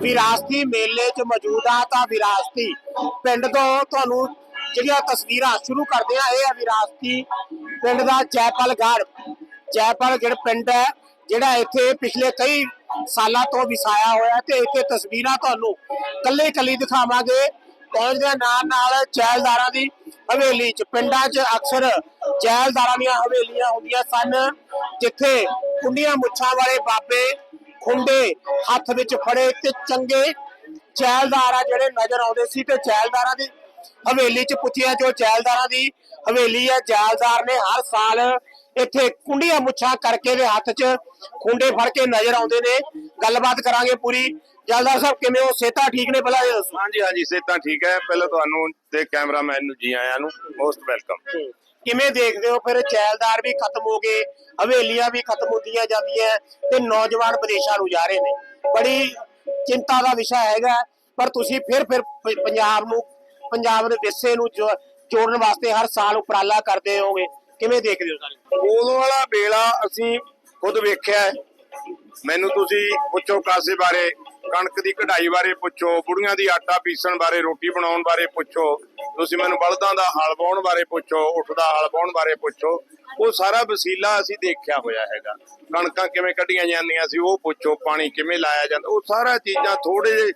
ਵਿਰਾਸਤੀ ਮੇਲੇ 'ਚ ਮੌਜੂਦ ਆ ਤਾਂ ਵਿਰਾਸਤੀ ਪਿੰਡ ਤੋਂ ਤੁਹਾਨੂੰ ਜਿਹੜੀਆਂ ਤਸਵੀਰਾਂ ਸ਼ੁਰੂ ਕਰਦੇ ਆ, ਇਹ ਆ ਵਿਰਾਸਤੀ ਪਿੰਡ ਦਾ ਜੈਪਲਗੜ ਜੈਪਲਗੜ ਪਿੰਡ ਹੈ, ਜਿਹੜਾ ਇੱਥੇ ਪਿਛਲੇ ਕਈ ਸਾਲਾਂ ਤੋਂ ਵਿਸਾਇਆ ਹੋਇਆ ਤੇ ਇੱਥੇ ਤਸਵੀਰਾਂ ਤੁਹਾਨੂੰ ਕੱਲੇ ਕੱਲੀ ਦਿਖਾਵਾਂਗੇ। ਪਹੁੰਚਦੇ ਨਾਲ ਨਾਲ ਜੈਲਦਾਰਾਂ ਦੀ ਹਵੇਲੀ 'ਚ, ਪਿੰਡਾਂ 'ਚ ਅਕਸਰ ਜੈਲਦਾਰਾਂ ਦੀਆਂ ਹਵੇਲੀਆਂ ਹੁੰਦੀਆਂ ਸਨ, ਜਿੱਥੇ ਕੁੰਡੀਆਂ ਮੁੱਛਾਂ ਵਾਲੇ ਬਾਬੇ ਖੁੰਡੇ ਹੱਥ ਵਿੱਚ ਫੜੇ ਤੇ ਚੰਗੇ ਚੈਲਦਾਰ ਆ ਜਿਹੜੇ ਨਜ਼ਰ ਆਉਂਦੇ ਸੀ ਤੇ ਚੈਲਦਾਰਾਂ ਦੀ ਹਵੇਲੀ 'ਚ ਪੁੱਛਿਆ ਜੋ ਚੈਲਦਾਰਾਂ ਦੀ ਹਵੇਲੀ ਹੈ ਜੈਲਦਾਰ ਨੇ ਹਰ ਸਾਲ ਇੱਥੇ ਕੁੰਡੀਆਂ ਮੁੱਛਾਂ ਕਰਕੇ ਦੇ ਹੱਥ 'ਚ ਖੁੰਡੇ ਫੜ ਕੇ ਨਜ਼ਰ ਆਉਂਦੇ ਨੇ। ਗੱਲਬਾਤ ਕਰਾਂਗੇ ਪੂਰੀ। ਜੈਲਦਾਰ ਸਾਹਿਬ ਕਿਵੇਂ ਹੋ? ਸੇਤਾ ਠੀਕ ਨੇ ਪਹਿਲਾਂ ਇਹ ਦੱਸੋ ਹਾਂਜੀ ਹਾਂਜੀ ਸਿਹਤਾਂ ਠੀਕ ਹੈ। ਪਹਿਲਾਂ ਤੁਹਾਨੂੰ ਤੇ ਕੈਮਰਾਮੈਨ ਨੂੰ ਜੀ ਆਇਆਂ ਨੂੰ ਮੋਸਟ ਵੈਲਕਮ ਕਿਵੇਂ ਦੇਖਦੇ ਹੋ? ਫਿਰ ਚੈਲਦਾਰ ਵੀ ਖਤਮ ਹੋ ਗਏ ਹਵੇਲੀਆਂ ਵੀ ਖਤਮ ਹੁੰਦੀਆਂ ਜਾਂਦੀਆਂ ਤੇ ਨੌਜਵਾਨ ਵਿਦੇਸ਼ਾਂ ਨੂੰ ਜਾ ਰਹੇ ਨੇ। ਬੜੀ ਚਿੰਤਾ ਦਾ ਵਿਸ਼ਾ ਹੈਗਾ ਪਰ ਤੁਸੀਂ ਫਿਰ ਫਿਰ ਪੰਜਾਬ ਨੂੰ ਪੰਜਾਬ ਦੇ ਵਿਰਸੇ ਨੂੰ ਜੋੜਨ ਵਾਸਤੇ ਹਰ ਸਾਲ ਉਪਰਾਲਾ ਕਰਦੇ ਹੋਗੇ। ਕਿਵੇਂ ਦੇਖਦੇ ਹੋ ਸਾਰੇ? ਉਦੋਂ ਵਾਲਾ ਵੇਲਾ ਅਸੀਂ ਖੁਦ ਵੇਖਿਆ ਮੈਨੂੰ ਤੁਸੀਂ ਪੁੱਛੋ ਕਾਸੇ ਬਾਰੇ, ਕਣਕ ਦੀ ਕਢਾਈ ਬਾਰੇ ਪੁੱਛੋ, ਬੁੜੀਆਂ ਦੀ ਆਟਾ ਪੀਸਣ ਬਾਰੇ, ਰੋਟੀ ਬਣਾਉਣ ਬਾਰੇ ਪੁੱਛੋ, ਤੁਸੀਂ ਮੈਨੂੰ ਬਲਦਾਂ ਦਾ ਹਲ ਵਾਹੁਣ ਬਾਰੇ ਪੁੱਛੋ, ਉੱਠ ਦਾ ਹਲ ਵਾਹੁਣ ਬਾਰੇ ਪੁੱਛੋ, ਉਹ ਸਾਰਾ ਵਸੀਲਾ ਅਸੀਂ ਦੇਖਿਆ ਹੋਇਆ ਹੈਗਾ। ਕਣਕਾਂ ਕਿਵੇਂ ਕੱਢੀਆਂ ਜਾਂਦੀਆਂ ਸੀ, ਉਹ ਪੁੱਛੋ, ਪਾਣੀ ਕਿਵੇਂ ਲਾਇਆ ਜਾਂਦਾ, ਉਹ ਸਾਰਾ ਚੀਜ਼ਾਂ ਥੋੜੇ ਜਿਹੇ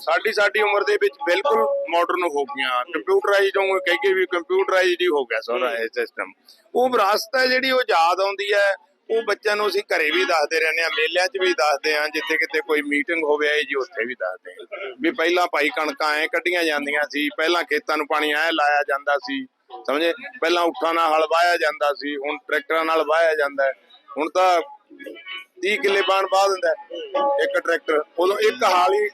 ਸਾਡੀ ਸਾਡੀ ਉਮਰ ਦੇ ਵਿੱਚ ਬਿਲਕੁਲ ਮਾਡਰਨ ਹੋ ਗਈਆਂ। ਕੰਪਿਊਟਰਾਈਜ਼ਡ ਹੋ ਕਹਿ ਕੇ ਵੀ ਕੰਪਿਊਟਰਾਈਜ਼ਡ ਹੀ ਹੋ ਗਿਆ ਸਾਰਾ ਇਹ ਸਿਸਟਮ ਉਹ ਵਿਰਾਸਤ ਹੈ ਜਿਹੜੀ ਉਹ ਯਾਦ ਆਉਂਦੀ ਹੈ। ਉਹ ਬੱਚਿਆਂ ਨੂੰ ਅਸੀਂ ਘਰੇ ਵੀ ਦੱਸਦੇ ਰਹਿੰਦੇ ਆ ਮੇਲਿਆਂ 'ਚ ਵੀ ਦੱਸਦੇ ਆ ਜਿੱਥੇ ਕਿਤੇ ਕੋਈ ਮੀਟਿੰਗ ਹੋਵੇ ਆਈ ਜੀ ਉੱਥੇ ਵੀ ਦੱਸਦੇ ਆ ਵੀ ਪਹਿਲਾਂ ਭਾਈ ਕਣਕਾਂ ਐ ਕੱਢੀਆਂ ਜਾਂਦੀਆਂ ਸੀ, ਪਹਿਲਾਂ ਖੇਤਾਂ ਨੂੰ ਪਾਣੀ ਐ ਲਾਇਆ ਜਾਂਦਾ ਸੀ, ਸਮਝੇ? ਪਹਿਲਾਂ ਉੱਠਾਂ ਨਾਲ ਹਲ ਵਾਇਆ ਜਾਂਦਾ ਸੀ, ਹੁਣ ਟਰੈਕਟਰਾਂ ਨਾਲ ਵਾਇਆ ਜਾਂਦਾ ਹੁਣ ਤਾਂ 30 ਕਿੱਲੇ ਬਾਣ ਬਾਹ ਦਿੰਦਾ ਇੱਕ ਟਰੈਕਟਰ, ਉਦੋਂ ਇੱਕ ਹਾਲੀ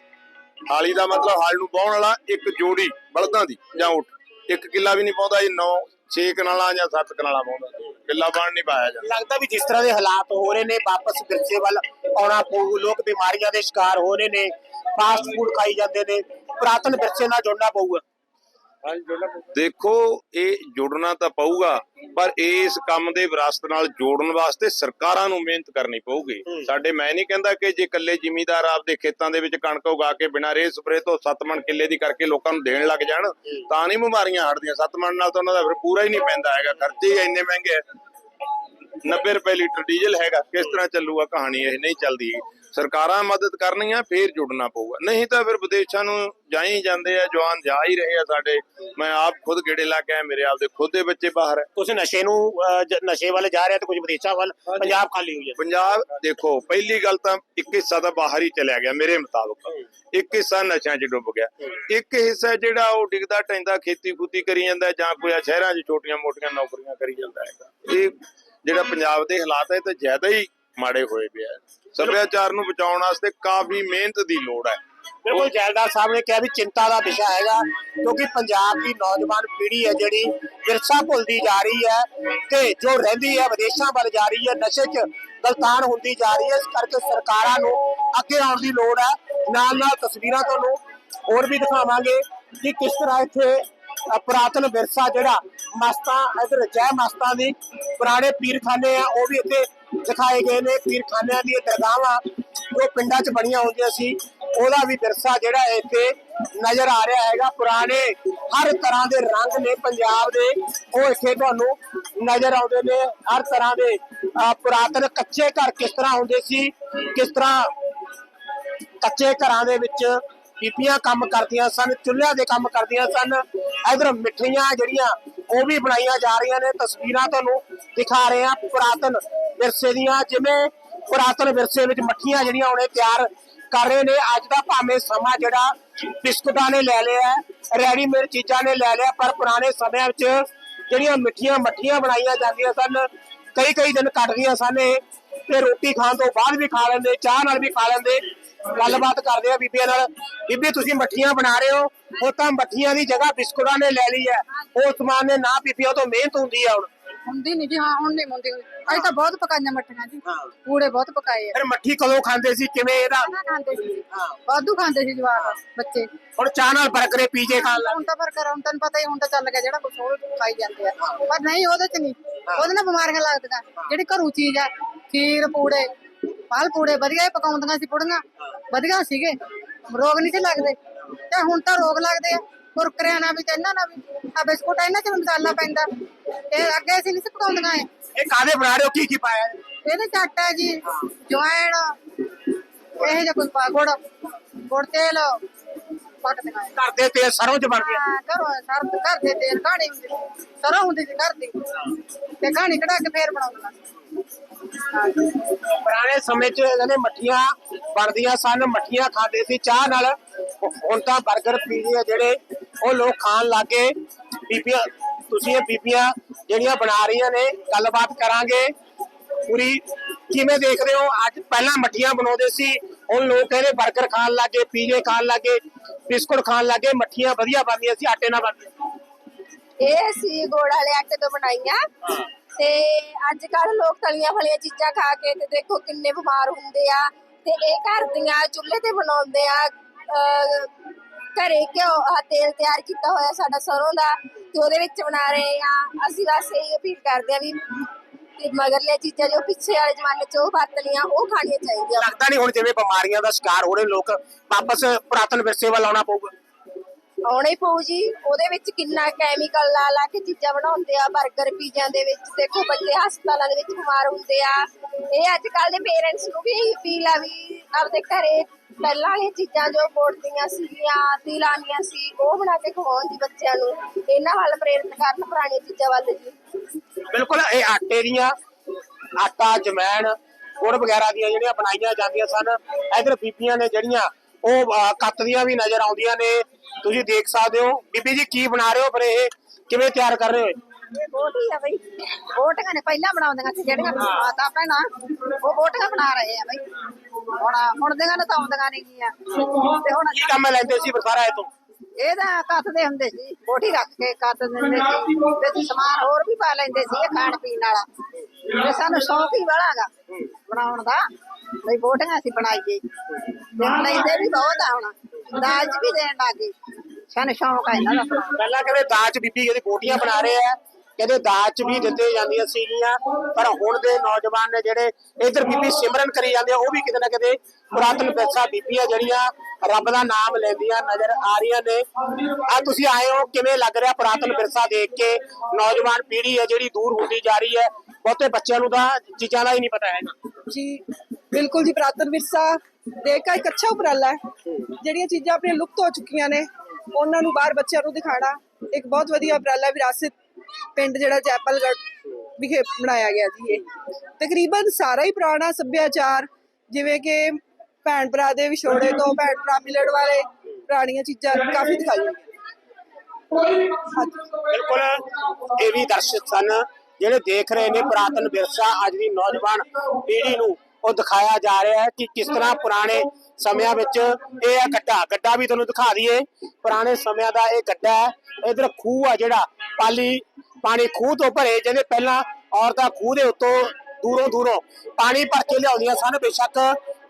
ਹਾਲੀ ਦਾ ਮਤਲਬ ਹਲ ਨੂੰ ਬਾਉਣ ਵਾਲਾ ਇੱਕ ਜੋੜੀ ਬਲਦਾਂ ਦੀ, ਜਾਂ ਉੱਠ। ਇੱਕ ਕਿੱਲਾ ਵੀ ਨਹੀਂ ਪਾਉਂਦਾ ਇਹ 9 6 ਕਨਾਲਾਂ ਜਾਂ 7 ਕਨਾਲਾਂ ਪਾਉਂਦਾ ਕਿੱਲਾ ਬਾਣ ਨਹੀਂ ਪਾਇਆ ਜਾਂਦਾ। ਲੱਗਦਾ ਵੀ ਜਿਸ ਤਰ੍ਹਾਂ ਦੇ ਹਾਲਾਤ ਹੋ ਰਹੇ ਨੇ, ਵਾਪਸ ਵਿਰਸੇ ਵੱਲ ਆਉਣਾ ਪਊ, ਲੋਕ ਬਿਮਾਰੀਆਂ ਦੇ ਸ਼ਿਕਾਰ ਹੋ ਰਹੇ ਨੇ ਫਾਸਟ ਫੂਡ ਖਾਈ ਜਾਂਦੇ ਨੇ, ਪੁਰਾਤਨ ਵਿਰਸੇ ਨਾਲ ਜੁੜਨਾ ਪਊਗਾ। ਦੇਖੋ ਇਹ ਜੁੜਨਾ ਤਾਂ ਪਊਗਾ ਪਰ ਇਸ ਕੰਮ ਦੇ ਵਿਰਾਸਤ ਨਾਲ ਜੋੜਨ ਵਾਸਤੇ ਸਰਕਾਰਾਂ ਨੂੰ ਮਿਹਨਤ ਕਰਨੀ ਪਊਗੀ। ਸਾਡੇ ਮੈਂ ਨਹੀਂ ਕਹਿੰਦਾ ਕਿ ਜੇ ਇਕੱਲੇ ਜ਼ਿਮੀਦਾਰ ਆਪਦੇ ਖੇਤਾਂ ਦੇ ਵਿੱਚ ਕਣਕ ਉਗਾ ਕੇ ਬਿਨਾਂ ਰੇ ਸਪਰੇ ਤੋਂ 7 ਮਣ ਕਿੱਲੇ ਦੀ ਕਰਕੇ ਲੋਕਾਂ ਨੂੰ ਦੇਣ ਲੱਗ ਜਾਣ ਤਾਂ ਨਹੀਂ ਬਿਮਾਰੀਆਂ ਹਟਦੀਆਂ। 7 ਮਣ ਨਾਲ ਤਾਂ ਉਹਨਾਂ ਦਾ ਫਿਰ ਪੂਰਾ ਹੀ ਨਹੀਂ ਪੈਂਦਾ ਹੈਗਾ। ਖਰਚੇ ਹੀ ਇੰਨੇ ਮਹਿੰਗੇ ਆ। 90 ਰੁਪਏ ਲੀਟਰ ਡੀਜ਼ਲ ਹੈਗਾ ਕਿਸ ਤਰ੍ਹਾਂ ਚੱਲੂਗਾ ਕਹਾਣੀ ਇਹ? ਨਹੀਂ ਚੱਲਦੀ। ਸਰਕਾਰਾਂ ਮਦਦ ਕਰਨੀਆਂ ਫੇਰ ਜੁੜਨਾ ਪਊਗਾ। ਨਹੀਂ ਤਾਂ ਫਿਰ ਵਿਦੇਸ਼ਾਂ ਨੂੰ ਜਾਈ ਜਾਂਦੇ ਆ ਜਵਾਨ ਜਾ ਹੀ ਰਹੇ ਆ ਸਾਡੇ। ਮੈਂ ਆਪ ਖੁਦ ਗੇੜੇ ਲਾ ਕੇ ਮੇਰੇ ਆਪ ਦੇ ਖੁਦ ਦੇ ਬੱਚੇ ਬਾਹਰ ਹੈ ਕੁਝ ਨਸ਼ੇ ਨੂੰ ਨਸ਼ੇ ਵੱਲ ਜਾ ਰਿਹਾ ਤੇ ਕੁਝ ਵਿਦੇਸ਼ਾਂ ਵੱਲ? ਪੰਜਾਬ ਖਾਲੀ ਹੋਈ ਹੈ। ਪੰਜਾਬ ਦੇਖੋ ਪਹਿਲੀ ਗੱਲ ਤਾਂ ਇੱਕ ਹਿੱਸਾ ਤਾਂ ਬਾਹਰ ਹੀ ਚਲਿਆ ਗਿਆ ਮੇਰੇ ਮੁਤਾਬਕ। ਇੱਕ ਹਿੱਸਾ ਨਸ਼ਿਆਂ 'ਚ ਡੁੱਬ ਗਿਆ। ਇੱਕ ਹਿੱਸਾ ਜਿਹੜਾ ਉਹ ਡਿੱਗਦਾ ਟੈਂਦਾ ਖੇਤੀ ਖੂਤੀ ਕਰੀ ਜਾਂਦਾ ਹੈ ਜਾਂ ਕੋਈ ਸ਼ਹਿਰਾਂ 'ਚ ਛੋਟੀਆਂ ਮੋਟੀਆਂ ਨੌਕਰੀਆਂ ਕਰੀ ਜਾਂਦਾ ਹੈਗਾ। ਇਹ ਜਿਹੜਾ ਪੰਜਾਬ ਦੇ ਹਾਲਾਤ ਹੈ, ਇਹ ਜ਼ਿਆਦਾ ਹੀ ਮਾੜੇ ਹੋਏ ਪਿਆ ਹੈ। ਸੱਭਿਆਚਾਰ ਨੂੰ ਬਚਾਉਣ ਵਾਸਤੇ ਕਾਫੀ ਮਿਹਨਤ ਦੀ ਲੋੜ ਹੈ ਬਿਲਕੁਲ, ਜੈਲਦਾਰ ਸਾਹਿਬ ਨੇ ਕਿਹਾ ਵੀ ਚਿੰਤਾ ਦਾ ਵਿਸ਼ਾ ਹੈਗਾ, ਕਿਉਂਕਿ ਪੰਜਾਬ ਦੀ ਨੌਜਵਾਨ ਪੀੜ੍ਹੀ ਹੈ ਜਿਹੜੀ ਵਿਰਸਾ ਭੁੱਲਦੀ ਜਾ ਰਹੀ ਹੈ ਤੇ ਜੋ ਰਹਿੰਦੀ ਹੈ, ਵਿਦੇਸ਼ਾਂ ਵੱਲ ਜਾ ਰਹੀ ਹੈ, ਨਸ਼ੇ 'ਚ ਗਲਤਾਨ ਹੁੰਦੀ ਜਾ ਰਹੀ ਹੈ, ਇਸ ਕਰਕੇ ਸਰਕਾਰਾਂ ਨੂੰ ਅੱਗੇ ਆਉਣ ਦੀ ਲੋੜ ਹੈ ਨਾਲ ਨਾਲ ਤਸਵੀਰਾਂ ਤੁਹਾਨੂੰ ਹੋਰ ਵੀ ਦਿਖਾਵਾਂਗੇ ਕਿ ਕਿਸ ਤਰ੍ਹਾਂ ਇੱਥੇ ਪੁਰਾਤਨ ਵਿਰਸਾ ਜਿਹੜਾ ਮਸਤਾਂ ਇਧਰ ਜੈ ਮਸਤਾਂ ਦੀ ਪੁਰਾਣੇ ਪੀਰਖਾਨੇ ਆ, ਉਹ ਵੀ ਇੱਥੇ ਦਿਖਾਏ ਗਏ ਨੇ। ਪੀਰਖਾਨਿਆਂ ਦੀਆਂ ਦਰਗਾਹਾਂ ਜੋ ਪਿੰਡਾਂ 'ਚ ਬਣੀਆਂ ਹੁੰਦੀਆਂ ਸੀ। ਉਹਦਾ ਵੀ ਵਿਰਸਾ ਜਿਹੜਾ ਇੱਥੇ ਨਜ਼ਰ ਆ ਰਿਹਾ ਹੈਗਾ। ਪੁਰਾਣੇ ਹਰ ਤਰ੍ਹਾਂ ਦੇ ਰੰਗ ਨੇ ਪੰਜਾਬ ਦੇ। ਉਹ ਇੱਥੇ ਤੁਹਾਨੂੰ ਨਜ਼ਰ ਆਉਂਦੇ ਨੇ। ਹਰ ਤਰ੍ਹਾਂ ਦੇ ਪੁਰਾਤਨ ਕੱਚੇ ਘਰ ਕਿਸ ਤਰ੍ਹਾਂ ਹੁੰਦੇ ਸੀ, ਕਿਸ ਤਰ੍ਹਾਂ ਕੱਚੇ ਘਰਾਂ ਦੇ ਵਿੱਚ ਬੀਬੀਆਂ ਕੰਮ ਕਰਦੀਆਂ ਸਨ, ਚੁੱਲ੍ਹਿਆਂ ਦੇ ਕੰਮ ਕਰਦੀਆਂ ਸਨ। ਇਧਰ ਮਿੱਠੀਆਂ ਜਿਹੜੀਆਂ, ਉਹ ਵੀ ਬਣਾਈਆਂ ਜਾ ਰਹੀਆਂ ਨੇ। ਤਸਵੀਰਾਂ ਤੁਹਾਨੂੰ ਦਿਖਾ ਰਹੇ ਆ ਪੁਰਾਤਨ ਵਿਰਸੇ ਦੀਆਂ, ਜਿਵੇਂ ਪੁਰਾਤਨ ਵਿਰਸੇ ਵਿੱਚ ਮੱਠੀਆਂ ਜਿਹੜੀਆਂ ਉਹਨੇ ਤਿਆਰ ਕਰ ਰਹੇ ਨੇ। ਅੱਜ ਦਾ ਭਾਵੇਂ ਸਮਾਂ ਜਿਹੜਾ ਬਿਸਕੁਟਾਂ ਨੇ ਲੈ ਲਿਆ ਰੈਡੀਮੇਡ ਚੀਜ਼ਾਂ ਨੇ ਲੈ ਲਿਆ, ਪਰ ਪੁਰਾਣੇ ਸਮਿਆਂ ਵਿੱਚ ਜਿਹੜੀਆਂ ਮਿੱਠੀਆਂ ਮੱਠੀਆਂ ਬਣਾਈਆਂ ਜਾਂਦੀਆਂ ਸਨ ਕਈ ਕਈ ਦਿਨ ਕੱਟਦੀਆਂ ਸਨ ਇਹ, ਤੇ ਰੋਟੀ ਖਾਣ ਤੋਂ ਬਾਅਦ ਵੀ ਖਾ ਲੈਂਦੇ, ਚਾਹ ਨਾਲ ਵੀ ਖਾ ਲੈਂਦੇ। ਗੱਲਬਾਤ ਕਰਦੇ ਆ ਬੀਬੀਆਂ ਨਾਲ। ਬੀਬੀ ਤੁਸੀਂ ਮੱਠੀਆਂ ਬਣਾ ਰਹੇ ਹੋ। ਉਹ ਤਾਂ ਮੱਠੀਆਂ ਦੀ ਜਗ੍ਹਾ ਬਿਸਕੁਟਾਂ ਨੇ ਲੈ ਲਈ ਹੈ। ਉਹ ਸਮਾਨ ਨੇ ਨਾ ਬੀਬੀਆਂ ਤੋਂ ਮਿਹਨਤ ਹੁੰਦੀ ਹੈ ਹੁਣ। ਹੁੰਦੀ ਨਹੀਂ ਜੀ ਹਾਂ ਹੁਣ ਨਹੀਂ ਮੁੰਦੀ ਅਸੀਂ ਤਾਂ ਬਹੁਤ ਪਕਾਈਆਂ ਮੱਠੀਆਂ ਜੀ। ਪੂੜੇ ਬਹੁਤ ਪਕਾਏ ਆ। ਫਿਰ ਮੱਠੀ ਕਦੋਂ ਖਾਂਦੇ ਸੀ? ਕਿਵੇਂ ਇਹਦਾ? ਖਾਂਦੇ ਸੀ ਹਾਂ। ਵਾਧੂ ਖਾਂਦੇ ਸੀ ਜਵਾਕ ਬੱਚੇ। ਹੁਣ ਚਾਹ ਨਾਲ ਬਰਗਰੇ ਪੀਜੇ ਖਾਣ ਲੱਗ ਹੁਣ ਤਾਂ ਪਰ ਹੁਣ ਤੈਨੂੰ ਪਤਾ ਹੀ ਹੁਣ ਤਾਂ ਚੱਲ ਗਿਆ ਜਿਹੜਾ ਕੁਛ ਉਹ ਖਾਈ ਜਾਂਦੇ ਆ। ਪਰ ਨਹੀਂ ਉਹਦੇ ਚ ਨਹੀਂ। ਉਹਦੇ ਨਾਲ ਬਿਮਾਰੀਆਂ ਲੱਗਦੀਆਂ। ਜਿਹੜੀ ਘਰੂ ਚੀਜ਼ ਆ ਖੀਰ ਪੂੜੇ ਪਾਲ ਪੂੜੇ ਵਧੀਆ ਹੀ ਪਕਾਉਂਦੀਆਂ ਸੀ ਪੁੜੀਆਂ। ਵਧੀਆ ਸੀਗੇ। ਰੋਗ ਨਹੀਂ ਸੀ ਲੱਗਦੇ। ਤੇ ਹੁਣ ਤਾਂ ਰੋਗ ਲੱਗਦੇ ਆ। ਕੁਰਕਰਿਆਂ ਨਾਲ ਵੀ ਤੇ ਇਹਨਾਂ ਨਾਲ ਵੀ। ਆ ਬਿਸਕੁਟ ਇਹਨਾਂ ਚ ਵੀ ਮਸਾਲਾ ਪੈਂਦਾ। ਤੇ ਅੱਗੇ ਅਸੀਂ ਨਹੀਂ ਸੀ ਪਕਾਉਂਦੀਆਂ ਇਹ। ਇਹ ਕਾਦੇ ਬਣਾ ਰਹੇ ਹੋ? ਕੀ ਕੀ ਪਾਇਆ? ਹੈ? ਇਹਦੇ ਚ ਆਟਾ ਜੀ ਜਵੈਣ ਇਹ ਜਿਹਾ ਕੁਝ ਪਾ ਗੁੜ ਗੁੜ ਤੇਲ ਪੱਟ ਦੇਣਾ ਹੈ ਘਰ ਦੇ ਤੇਲ ਸਰੋਂ ਚ ਬਣਦੀ ਹੈ ਹਾਂ, ਘਰੋਂ ਸਰ ਘਰ ਦੇ ਤੇਲ ਕਹਾਣੀ ਹੁੰਦੀ ਸੀ। ਸਰੋਂ ਹੁੰਦੀ ਸੀ ਘਰ ਦੀ। ਤੇ ਕਹਾਣੀ ਕਢਾ ਕੇ ਫੇਰ ਬਣਾਉਂਦਾ ਪੁਰਾਣੇ ਸਮੇਂ 'ਚ ਇਹਨੇ ਮੱਠੀਆਂ ਬਣਦੀਆਂ ਸਨ ਮੱਠੀਆਂ ਖਾਂਦੇ ਸੀ। ਚਾਹ ਨਾਲ ਹੁਣ ਤਾਂ 버ਗਰ ਪੀਜ਼ੇ ਆ ਜਿਹੜੇ ਉਹ ਲੋਕ ਖਾਣ ਲੱਗੇ ਬੀਬੀਆਂ ਤੁਸੀਂ ਇਹ ਬੀਬੀਆਂ ਜਿਹੜੀਆਂ ਬਣਾ ਰਹੀਆਂ ਨੇ ਗੱਲਬਾਤ ਕਰਾਂਗੇ। ਪੂਰੀ ਕਿਵੇਂ ਦੇਖਦੇ ਹੋ? ਅੱਜ ਪਹਿਲਾਂ ਮੱਠੀਆਂ ਬਣਾਉਂਦੇ ਸੀ ਹੁਣ ਲੋਕ ਇਹਦੇ 버ਗਰ ਖਾਣ ਲੱਗੇ ਪੀਜ਼ੇ ਖਾਣ ਲੱਗੇ ਬਿਸਕੁਟ ਖਾਣ ਲੱਗੇ ਮੱਠੀਆਂ ਵਧੀਆ ਬਣਦੀਆਂ ਸੀ ਆਟੇ ਨਾਲ ਬਣਦੀਆਂ ਇਹ ਅਸੀਂ ਗੋੜ ਵਾਲੇ ਆਟੇ ਤੋਂ ਬਣਾਈਆਂ। ਤੇ ਅੱਜ ਕੱਲ ਲੋਕ ਤਲੀਆਂ ਫਲੀਆਂ ਚੀਜ਼ਾਂ ਖਾ ਕੇ ਤੇ ਦੇਖੋ ਕਿੰਨੇ ਬਿਮਾਰ ਹੁੰਦੇ ਆ ਤੇ ਇਹ ਘਰ ਦੀਆਂ ਚੁੱਲ੍ਹੇ ਤੇ ਬਣਾਉਂਦੇ ਆ ਘਰੇ ਘਿਓ ਤੇਲ ਤਿਆਰ ਕੀਤਾ ਹੋਇਆ ਸਾਡਾ ਸਰੋਂ ਦਾ ਤੇ ਉਹਦੇ ਵਿੱਚ ਬਣਾ ਰਹੇ ਆ। ਅਸੀਂ ਬਸ ਇਹ ਅਪੀਲ ਕਰਦੇ ਆ ਵੀ ਵੀ ਮਗਰਲੀਆਂ ਚੀਜ਼ਾਂ ਜੋ ਪਿੱਛੇ ਵਾਲੇ ਜ਼ਮਾਨੇ 'ਚ ਉਹ ਵਰਤਲੀਆਂ ਉਹ ਖਾਣੀਆਂ ਚਾਹੀਦੀਆਂ। ਲੱਗਦਾ ਨਹੀਂ ਹੁਣ ਜਿਵੇਂ ਬਿਮਾਰੀਆਂ ਦਾ ਸ਼ਿਕਾਰ ਹੋ ਰਹੇ ਲੋਕ, ਵਾਪਸ ਪੁਰਾਤਨ ਵਿਰਸੇ ਵੱਲ ਆਉਣਾ ਪਊਗਾ। ਆਉਣਾ ਹੀ ਪਊ ਜੀ। ਉਹਦੇ ਵਿੱਚ ਕਿੰਨਾ ਕੈਮੀਕਲ ਲਾ ਲਾ ਕੇ ਚੀਜ਼ਾਂ ਬਣਾਉਂਦੇ ਆ 버ਗਰ ਪੀਜ਼ਿਆਂ ਦੇ ਵਿੱਚ। ਦੇਖੋ ਬੱਚੇ ਹਸਪਤਾਲਾਂ ਦੇ ਵਿੱਚ ਬਿਮਾਰ ਹੁੰਦੇ ਆ। ਇਹ ਅੱਜ ਕੱਲ ਦੇ ਪੇਰੈਂਟਸ ਨੂੰ ਵੀ ਅਪੀਲ ਆ ਵੀ ਆਪਦੇ ਘਰੇ ਪਹਿਲਾਂ ਵਾਲੀਆਂ ਚੀਜ਼ਾਂ ਜੋ ਬੋਲਦੀਆਂ ਸੀਗੀਆਂ ਤਿਲਾਨੀਆਂ ਸੀ ਉਹ ਬਣਾ ਕੇ ਖਵਾਉਣ ਜੀ ਬੱਚਿਆਂ ਨੂੰ। ਇਹਨਾਂ ਵੱਲ ਪ੍ਰੇਰਿਤ ਕਰਨ ਪੁਰਾਣੀਆਂ ਚੀਜ਼ਾਂ ਵੱਲ ਜੀ। ਬਿਲਕੁਲ ਇਹ ਆਟੇ ਦੀਆਂ ਆਟਾ ਜਮੈਣ ਗੁੜ ਵਗੈਰਾ ਦੀਆਂ ਜਿਹੜੀਆਂ ਬਣਾਈਆਂ ਜਾਂਦੀਆਂ ਸਨ। ਇਧਰ ਬੀਬੀਆਂ ਨੇ ਜਿਹੜੀਆਂ ਉਹ ਅਹ, ਕੱਤਦੀਆਂ ਵੀ ਨਜ਼ਰ ਆਉਂਦੀਆਂ ਨੇ। ਤੁਸੀਂ ਦੇਖ ਸਕਦੇ ਹੋ ਬੀਬੀ ਜੀ ਕੀ ਬਣਾ ਰਹੇ ਹੋ ਪਰ ਇਹ? ਕਿਵੇਂ ਤਿਆਰ ਕਰ ਰਹੇ ਹੋ? ਬੋਟੀ ਆ ਬਈ। ਬੋਟੀਆਂ ਨੇ ਪਹਿਲਾਂ ਬਣਾਉਂਦੀਆਂ ਸੀ ਜਿਹੜੀਆਂ ਮਾਤਾ ਭੈਣਾਂ ਉਹ ਬੋਟੀਆਂ ਬਣਾ ਰਹੇ ਆ ਬਈ। ਹੁਣ ਹੁਣ ਦੀਆਂ ਨੇ ਤਾਂ ਆਉਂਦੀਆਂ ਨਹੀਂ ਗੀਆਂ। ਤੇ ਹੁਣ ਕੀ ਕੰਮ ਲੈਂਦੇ ਸੀ ਬਸਾਰਾ ਇਹ ਤੋਂ? ਇਹਦਾ ਕੱਤਦੇ ਹੁੰਦੇ ਸੀ ਬੋਟੀ ਰੱਖ ਕੇ ਕੱਤ ਦਿੰਦੇ ਸੀ। ਵਿੱਚ ਸਮਾਨ ਹੋਰ ਵੀ ਪਾ ਲੈਂਦੇ ਸੀ ਇਹ ਖਾਣ ਪੀਣ ਵਾਲਾ। ਤੇ ਸਾਨੂੰ ਸ਼ੌਕ ਹੀ ਬੜਾਗਾ ਬਣਾਉਣ ਦਾ। ਬਈ ਬੋਟੀਆਂ ਅਸੀਂ ਬਣਾਈਏ। ਤੇ ਹੁਣ ਲੈਂਦੇ ਵੀ ਬਹੁਤ ਆ ਹੁਣ। ਦਾਜ ਵੀ ਦੇਣ ਲੱਗੇ ਸਾਨੂੰ ਸ਼ੌਕ ਆ ਇਹਨਾਂ ਦਾ। ਪਹਿਲਾਂ ਕਹਿੰਦੇ ਦਾਜ ਬੀਬੀ ਕਹਿੰਦੀ ਬੋਟੀਆਂ ਬਣਾ ਰਹੇ ਆ। ਕਹਿੰਦੇ ਦਾਜ ਚ ਵੀ ਦਿੱਤੇ ਜਾਂਦੀਆਂ ਸੀਗੀਆਂ। ਪਰ ਹੁਣ ਦੇ ਨੌਜਵਾਨ ਨੇ ਜਿਹੜੇ ਇਧਰ ਬੀਬੀ ਸਿਮਰਨ ਕਰੀ ਜਾਂਦੇ ਆ ਉਹ ਵੀ ਕਿਤੇ ਨਾ ਕਿਤੇ ਪੁਰਾਤਨ ਪੈਸਾ ਬੀਬੀਆਂ ਜਿਹੜੀਆਂ ਰੱਬ ਦਾ ਨਾਮ ਲੈਂਦੀਆਂ ਨਜ਼ਰ ਆ ਰਹੀਆਂ ਨੇ। ਆ ਤੁਸੀਂ ਆਏ ਹੋ ਕਿਵੇਂ ਲੱਗ ਰਿਹਾ ਪੁਰਾਤਨ ਵਿਰਸਾ ਦੇਖ ਕੇ? ਨੌਜਵਾਨ ਪੀੜ੍ਹੀ ਹੈ ਜਿਹੜੀ ਦੂਰ ਹੁੰਦੀ ਜਾ ਰਹੀ ਹੈ। ਬਹੁਤੇ ਬੱਚਿਆਂ ਨੂੰ ਤਾਂ ਚੀਜ਼ਾਂ ਦਾ ਹੀ ਨਹੀਂ ਪਤਾ ਹੈਗਾ। ਜੀ ਬਿਲਕੁਲ ਜੀ ਪ੍ਰਾਤਨ ਵਿਰਸਾ ਦੇਖ ਕੇ ਇੱਕ ਅੱਛਾ ਉਪਰਾਲਾ ਹੈ। ਜਿਹੜੀਆਂ ਚੀਜ਼ਾਂ ਆਪਣੀਆਂ ਲੁਪਤ ਹੋ ਚੁੱਕੀਆਂ ਨੇ ਉਹਨਾਂ ਨੂੰ ਬਾਹਰ ਬੱਚਿਆਂ ਨੂੰ ਦਿਖਾਣਾ, ਇੱਕ ਬਹੁਤ ਵਧੀਆ ਉਪਰਾਲਾ ਵਿਰਾਸਤ ਪਿੰਡ ਜਿਹੜਾ ਜੈਪਲਗੜ੍ਹ ਵਿਖੇ ਬਣਾਇਆ ਗਿਆ ਜੀ ਇਹ। ਤਕਰੀਬਨ ਸਾਰਾ ਹੀ ਪੁਰਾਣਾ ਸੱਭਿਆਚਾਰ, ਜਿਵੇਂ ਕਿ ਭੈਣ ਭਰਾ ਦੇ ਵਿਛੋੜੇ ਤੋਂ ਭੈਣ ਭਰਾ ਮਿਲਣ ਵਾਲੇ ਪੁਰਾਣੀਆਂ ਚੀਜ਼ਾਂ ਕਾਫੀ ਦਿਖਾਈਆਂ ਬਿਲਕੁਲ, ਇਹ ਵੀ ਦਰਸ਼ਕ ਸਨ, ਜਿਹੜੇ ਦੇਖ ਰਹੇ ਨੇ ਪੁਰਾਤਨ ਵਿਰਸਾ, ਅੱਜ ਦੀ ਨੌਜਵਾਨ ਪੀੜ੍ਹੀ ਨੂੰ। ਉਹ ਦਿਖਾਇਆ ਜਾ ਰਿਹਾ ਹੈ ਕਿ ਕਿਸ ਤਰ੍ਹਾਂ ਪੁਰਾਣੇ ਸਮਿਆਂ ਵਿੱਚ ਇਹ ਹੈ ਗੱਡਾ ਗੱਡਾ ਵੀ ਤੁਹਾਨੂੰ ਦਿਖਾ ਦਈਏ। ਪੁਰਾਣੇ ਸਮਿਆਂ ਦਾ ਇਹ ਗੱਡਾ ਹੈ। ਇਧਰ ਖੂਹ ਆ ਜਿਹੜਾ, ਪਾਲੀ, ਪਾਣੀ ਖੂਹ ਤੋਂ ਭਰੇ ਜਿਹਦੇ ਪਹਿਲਾਂ ਔਰਤਾਂ ਖੂਹ ਦੇ ਉੱਤੋਂ ਦੂਰੋਂ ਦੂਰੋਂ ਪਾਣੀ ਭਰ ਕੇ ਲਿਆਉਂਦੀਆਂ ਸਨ। ਬੇਸ਼ੱਕ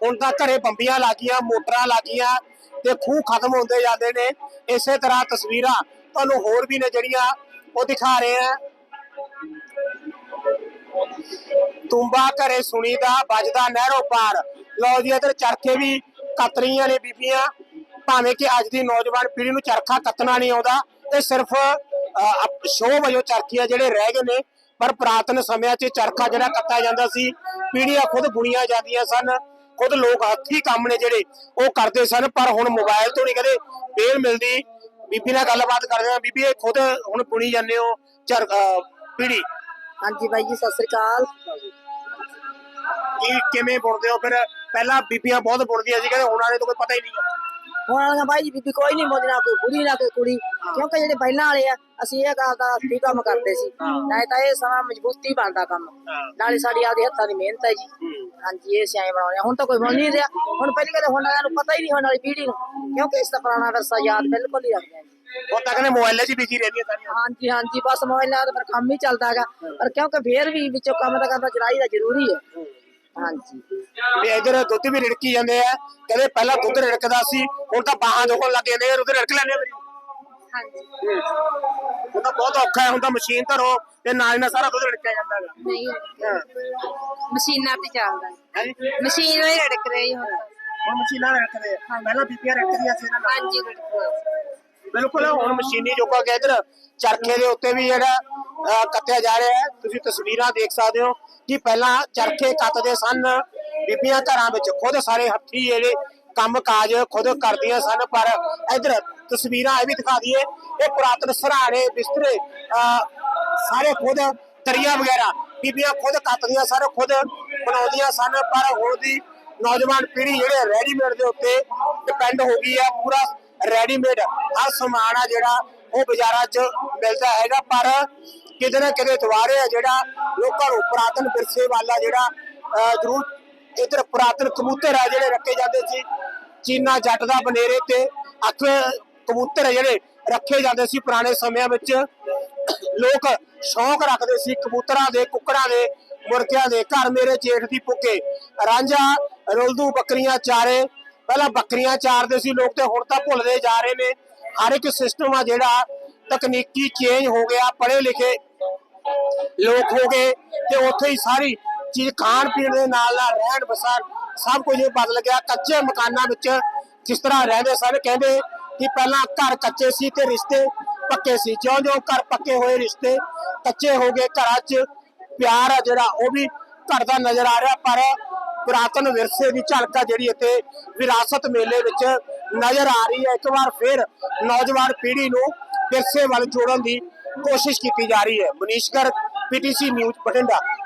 ਹੁਣ ਤਾਂ ਘਰੇ ਬੰਬੀਆਂ ਲੱਗੀਆਂ, ਮੋਟਰਾਂ ਲੱਗੀਆਂ ਤੇ ਖੂਹ ਖਤਮ ਹੁੰਦੇ ਜਾਂਦੇ ਨੇ। ਇਸੇ ਤਰ੍ਹਾਂ ਤਸਵੀਰਾਂ ਤੁਹਾਨੂੰ ਹੋਰ ਵੀ ਨੇ ਜਿਹੜੀਆਂ ਉਹ ਦਿਖਾ ਰਹੇ ਆ। ਤੁੰਬਾ ਘਰੇ ਸੁਣੀਦਾ, ਵੱਜਦਾ ਨਹਿਰੋਂ ਪਾਰ। ਲਓ ਜੀ, ਇਧਰ ਚਰਖੇ ਵੀ ਕੱਤ ਰਹੀਆਂ ਨੇ ਬੀਬੀਆਂ। ਭਾਵੇਂ ਕਿ ਅੱਜ ਦੀ ਨੌਜਵਾਨ ਪੀੜ੍ਹੀ ਨੂੰ ਚਰਖਾ ਕੱਤਣਾ ਨਹੀਂ ਆਉਂਦਾ, ਇਹ ਸਿਰਫ ਸ਼ੋਅ ਵਜੋਂ ਚਰਖੀਆਂ ਜਿਹੜੇ ਰਹਿ ਗਏ ਨੇ। ਪਰ ਪੁਰਾਤਨ ਸਮਿਆਂ 'ਚ ਚਰਖਾ ਜਿਹੜਾ ਕੱਤਿਆ ਜਾਂਦਾ ਸੀ, ਪੀੜ੍ਹੀਆਂ ਖੁਦ ਬੁਣੀਆਂ ਜਾਂਦੀਆਂ ਸਨ। ਖੁਦ ਲੋਕ ਹੱਥੀਂ ਕੰਮ ਨੇ ਜਿਹੜੇ, ਉਹ ਕਰਦੇ ਸਨ। ਪਰ ਹੁਣ ਮੋਬਾਈਲ ਤੋਂ ਨਹੀਂ ਕਦੇ ਬੇਲ ਮਿਲਦੀ। ਬੀਬੀ ਨਾਲ ਗੱਲਬਾਤ ਕਰਦੇ ਆ ਬੀਬੀ, ਇਹ ਖੁਦ ਹੁਣ ਬੁਣੀ ਜਾਂਦੇ ਹੋ ਚਰ ਪੀੜੀ ਹਾਂਜੀ ਬਾਈ ਜੀ, ਸਤਿ ਸ੍ਰੀ ਅਕਾਲ। ਕੀ ਕਿਵੇਂ ਬੁਣਦੇ ਹੋ? ਫਿਰ ਪਹਿਲਾਂ ਬੀਬੀਆਂ ਬਹੁਤ ਬੁਣਦੀਆਂ ਸੀ, ਕਹਿੰਦੇ ਹੁਣ ਵਾਲੇ ਤੋਂ ਕੋਈ ਪਤਾ ਹੀ ਨਹੀਂ ਹੁਣ ਵਾਲੀਆਂ ਬਾਈ ਜੀ, ਬੀਬੀ ਕੋਈ ਨਹੀਂ ਮੋਦੀ ਕੋਈ ਬੁੜੀ, ਨਾ ਕੋਈ ਕੁੜੀ। ਕਿਉਂਕਿ ਜਿਹੜੇ ਪਹਿਲਾਂ ਵਾਲੇ ਆ, ਅਸੀਂ ਇਹ ਗੱਲ ਦਾ ਠੀਕ ਕੰਮ ਕਰਦੇ ਸੀ? ਨਾਲੇ ਤਾਂ ਇਹ ਸਮਾਂ ਮਜ਼ਬੂਤੀ ਬਣਦਾ ਕੰਮ। ਨਾਲੇ ਸਾਡੀ ਆਪਦੇ ਹੱਥਾਂ ਦੀ ਮਿਹਨਤ ਹੈ ਜੀ। ਹਾਂਜੀ, ਇਹ ਸਿਆਏ ਬਣਾਉਣੇ ਆ। ਹੁਣ ਤਾਂ ਕੋਈ ਬਣ ਨਹੀਂ ਰਿਹਾ। ਹੁਣ ਪਹਿਲੀ ਕਦੇ ਹੁਣ ਵਾਲਿਆਂ ਨੂੰ ਪਤਾ ਹੀ ਨਹੀਂ, ਹੋਣ ਵਾਲੀ ਪੀੜ੍ਹੀ ਨੂੰ। ਕਿਉਂਕਿ ਇਸ ਦਾ ਪੁਰਾਣਾ ਵਿਰਸਾ ਯਾਦ ਬਿਲਕੁਲ ਹੀ ਰੱਖਦੇ ਆ ਉਹ ਤਾਂ ਕਹਿੰਦੇ ਮੋਬਾਈਲਾਂ 'ਚ ਹੀ ਬਿਜ਼ੀ ਰਹਿੰਦੀਆਂ ਸਾਰੀਆਂ। ਹਾਂਜੀ ਹਾਂਜੀ ਬਸ ਮੋਬਾਈਲਾਂ ਦਾ ਫਿਰ ਕੰਮ ਹੀ ਚੱਲਦਾ ਹੈਗਾ। ਪਰ ਕਿਉਂਕਿ ਫੇਰ ਵੀ ਵਿੱਚੋਂ ਕੰਮ ਤਾਂ ਕਰਨਾ ਚੜਾਈ ਦਾ ਜ਼ਰੂਰੀ ਹੈ। ਹਾਂਜੀ। ਤੇ ਇਧਰ ਦੁੱਧ ਵੀ ਰਿੜਕੀ ਜਾਂਦੇ ਆ। ਕਹਿੰਦੇ ਪਹਿਲਾਂ ਦੁੱਧ ਰਿੜਕਦਾ ਸੀ ਹੁਣ ਤਾਂ ਬਾਹਾਂ ਦੁਖਣ ਲੱਗ ਜਾਂਦੇ ਆ। ਦੁੱਧ ਰਿੜਕ ਲੈਂਦੇ ਆ ਮੇਰੀ ਹਾਂਜੀ। ਤਾਂ ਬਹੁਤ ਔਖਾ ਹੈ ਹੁਣ ਤਾਂ ਮਸ਼ੀਨ ਧਰੋ ਤੇ ਨਾਲ ਨਾਲ ਸਾਰਾ ਦੁੱਧ ਰਿੜਕਿਆ ਜਾਂਦਾ ਹੈਗਾ। ਨਹੀਂ ਮਸ਼ੀਨਾਂ ਤੇ ਚੱਲਦਾ। ਹੈ? ਮਸ਼ੀਨ ਹੀ ਰੜਕ ਰਹੀ ਹੁਣ ਹੁਣ ਮਸ਼ੀਨਾਂ ਰਿੜਕਦੇ ਆ। ਪਹਿਲਾਂ ਬੀਬੀਆਂ ਰਿੜਕਦੀਆਂ ਸੀ ਇਹਨਾਂ ਨਾਲ। ਹਾਂਜੀ ਰੜਕ ਬਿਲਕੁਲ, ਹੁਣ ਮਸ਼ੀਨੀ ਯੁੱਗ ਆ ਇਧਰ, ਚਰਖੇ ਦੇ ਉੱਤੇ ਵੀ ਜਿਹੜਾ ਕੱਤਿਆ ਜਾ ਰਿਹਾ ਹੈ। ਤੁਸੀਂ ਤਸਵੀਰਾਂ ਦੇਖ ਸਕਦੇ ਹੋ ਕਿ ਪਹਿਲਾਂ ਚਰਖੇ ਕੱਤਦੇ ਸਨ, ਬੀਬੀਆਂ ਘਰਾਂ ਵਿੱਚ, ਖੁਦ ਸਾਰੇ ਹੱਥੀ ਜਿਹੜੇ ਕੰਮ ਕਾਜ ਖੁਦ ਕਰਦੀਆਂ ਸਨ, ਪਰ ਇਧਰ ਤਸਵੀਰਾਂ ਇਹ ਵੀ ਦਿਖਾ ਦਈਏ, ਇਹ ਪੁਰਾਤਨ ਸਰਾਣੇ, ਬਿਸਤਰੇ ਸਾਰੇ ਖੁਦ ਤਰੀਆਂ ਵਗੈਰਾ, ਬੀਬੀਆਂ ਖੁਦ ਕੱਤਦੀਆਂ ਸਨ, ਖੁਦ ਬਣਾਉਂਦੀਆਂ ਸਨ, ਪਰ ਹੁਣ ਦੀ ਨੌਜਵਾਨ ਪੀੜ੍ਹੀ ਜਿਹੜੇ ਰੈਡੀਮੇਡ ਦੇ ਉੱਤੇ ਡਿਪੈਂਡ ਹੋ ਗਈ ਹੈ, ਪੂਰਾ ਰੈਡੀਮੇਡ ਹਰ ਸਮਾਨ ਆ ਜਿਹੜਾ ਉਹ ਬਾਜ਼ਾਰਾਂ 'ਚ ਮਿਲਦਾ ਹੈਗਾ, ਪਰ ਕਿਤੇ ਨਾ ਕਿਤੇ ਦੁਆਰੇ ਆ ਜਿਹੜਾ ਲੋਕਾਂ ਨੂੰ ਪੁਰਾਤਨ ਵਿਰਸੇ ਵਾਲਾ ਜਿਹੜਾ ਜ਼ਰੂਰ ਇਧਰ ਪੁਰਾਤਨ ਕਬੂਤਰ ਆ ਜਿਹੜੇ ਰੱਖੇ ਜਾਂਦੇ ਸੀ, ਚੀਨਾ ਜੱਟ ਦਾ ਬਨੇਰੇ ਤੇ ਅੱਖ ਕਬੂਤਰ ਜਿਹੜੇ ਰੱਖੇ ਜਾਂਦੇ ਸੀ ਪੁਰਾਣੇ ਸਮਿਆਂ ਵਿੱਚ। ਲੋਕ ਸ਼ੌਂਕ ਰੱਖਦੇ ਸੀ ਕਬੂਤਰਾਂ ਦੇ, ਕੁੱਕੜਾਂ ਦੇ, ਮੁਰਗਿਆਂ ਦੇ, ਘਰ ਮੇਰੇ ਜੇਠ ਦੀ ਪੁੱਕੇ ਰਾਂਝਾ, ਰੁਲਦੂ ਬੱਕਰੀਆਂ ਚਾਰੇ ਪਹਿਲਾਂ ਬੱਕਰੀਆਂ ਚਾਰਦੇ ਸੀ, ਲੋਕ ਤੇ ਹੁਣ ਤਾਂ ਭੁੱਲਦੇ ਜਾ ਰਹੇ ਨੇ। ਹਰ ਇੱਕ ਸਿਸਟਮ ਆ ਜਿਹੜਾ ਤਕਨੀਕੀ ਚੇਂਜ ਹੋ ਗਿਆ, ਪੜ੍ਹੇ ਲਿਖੇ ਲੋਕ ਹੋ ਗਏ ਤੇ ਉੱਥੇ ਹੀ ਸਾਰੀ ਚੀਜ਼ ਖਾਣ ਪੀਣ ਦੇ ਨਾਲ ਨਾਲ ਰਹਿਣ ਬਸਣ ਸਭ ਕੁਝ ਬਦਲ ਗਿਆ। ਕੱਚੇ ਮਕਾਨਾਂ ਵਿੱਚ ਜਿਸ ਤਰ੍ਹਾਂ ਰਹਿੰਦੇ ਸਨ, ਕਹਿੰਦੇ ਕਿ ਪਹਿਲਾਂ ਘਰ ਕੱਚੇ ਸੀ ਤੇ ਰਿਸ਼ਤੇ ਪੱਕੇ ਸੀ। ਜਿਉਂ-ਜਿਉਂ ਘਰ ਪੱਕੇ ਹੋਏ ਰਿਸ਼ਤੇ ਕੱਚੇ ਹੋ ਗਏ। ਘਰਾਂ 'ਚ ਪਿਆਰ ਆ ਜਿਹੜਾ, ਉਹ ਵੀ ਘਟਦਾ ਨਜ਼ਰ ਆ ਰਿਹਾ, ਪਰ ਪੁਰਾਤਨ ਵਿਰਸੇ ਦੀ ਝਲਕ ਜਿਹੜੀ ਇੱਥੇ ਵਿਰਾਸਤ ਮੇਲੇ ਵਿੱਚ ਨਜ਼ਰ ਆ ਰਹੀ ਹੈ। ਇੱਕ ਵਾਰ ਫਿਰ ਨੌਜਵਾਨ ਪੀੜ੍ਹੀ ਨੂੰ ਵਿਰਸੇ ਵੱਲ ਜੋੜਨ ਦੀ ਕੋਸ਼ਿਸ਼ ਕੀਤੀ ਜਾ ਰਹੀ ਹੈ। Manish Garg PTC news, Bathinda.